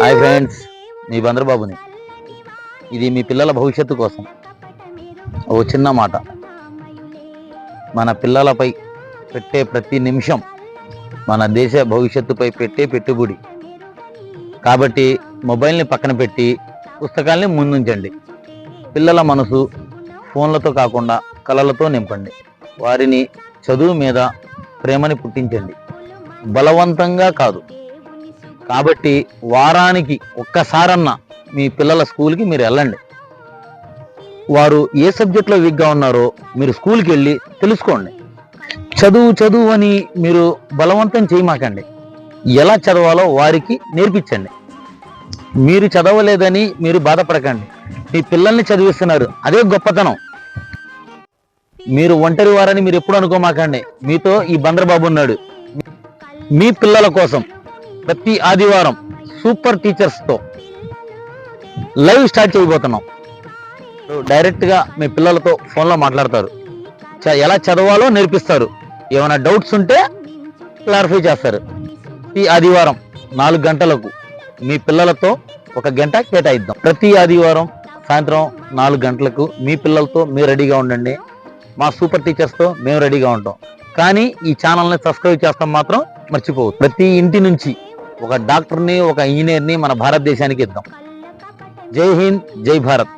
Hi friends మీ బంద్రబాబుని. ఇది మీ పిల్లల భవిష్యత్తు కోసం. ఓ చిన్న మాట. మన పిల్లలపై పెట్టే ప్రతి నిమిషం మన దేశ భవిష్యత్తుపై పెట్టే పెట్టుబడి. కాబట్టి మొబైల్ని పక్కన పెట్టి పుస్తకాల్ని ముందుంచండి. పిల్లల మనసు ఫోన్లతో కాకుండా కళలతో నింపండి. వారిని చదువు మీద ప్రేమని పుట్టించండి. బలవంతంగా కాదు. కాబట్టి వారానికి ఒక్కసారన్నా మీ పిల్లల స్కూల్కి మీరు వెళ్ళండి. వారు ఏ సబ్జెక్ట్లో వీక్గా ఉన్నారో మీరు స్కూల్కి వెళ్ళి తెలుసుకోండి. చదువు చదువు అని మీరు బలవంతం చేయమాకండి. ఎలా చదవాలో వారికి నేర్పించండి. మీరు చదవలేదని మీరు బాధపడకండి. మీ పిల్లల్ని చదివిస్తున్నారు. అదే గొప్పతనం. మీరు ఒంటరి వారని మీరు ఎప్పుడు అనుకోమాకండి. మీతో ఈ బంద్రబాబు ఉన్నాడు. మీ పిల్లల కోసం. ప్రతి ఆదివారం సూపర్ టీచర్స్తో లైవ్ స్టార్ట్ చేయబోతున్నాం. డైరెక్ట్గా మీ పిల్లలతో ఫోన్లో మాట్లాడతారు. చ- ఎలా చదవాలో నేర్పిస్తారు. ఏమైనా డౌట్స్ ఉంటే క్లారిఫై చేస్తారు. ఈ ఆదివారం నాలుగు గంటలకు మీ పిల్లలతో ఒక గంట కేటాయిద్దాం. ప్రతి ఆదివారం సాయంత్రం నాలుగు గంటలకు మీ పిల్లలతో మీరు రెడీగా ఉండండి. మా సూపర్ టీచర్స్తో మేము రెడీగా ఉంటాం. కానీ ఈ ఛానల్ని సబ్స్క్రైబ్ చేస్తాం మాత్రం మర్చిపోవద్దు. ప్రతి ఇంటి నుంచి ఒక డాక్టర్ని ఒక ఇంజనీర్ని మన భారతదేశానికి ఇద్దాం. జై హింద్ జై భారత్.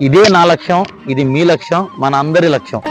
ఇదే నా లక్ష్యం ఇది మీ లక్ష్యం మన అందరి లక్ష్యం.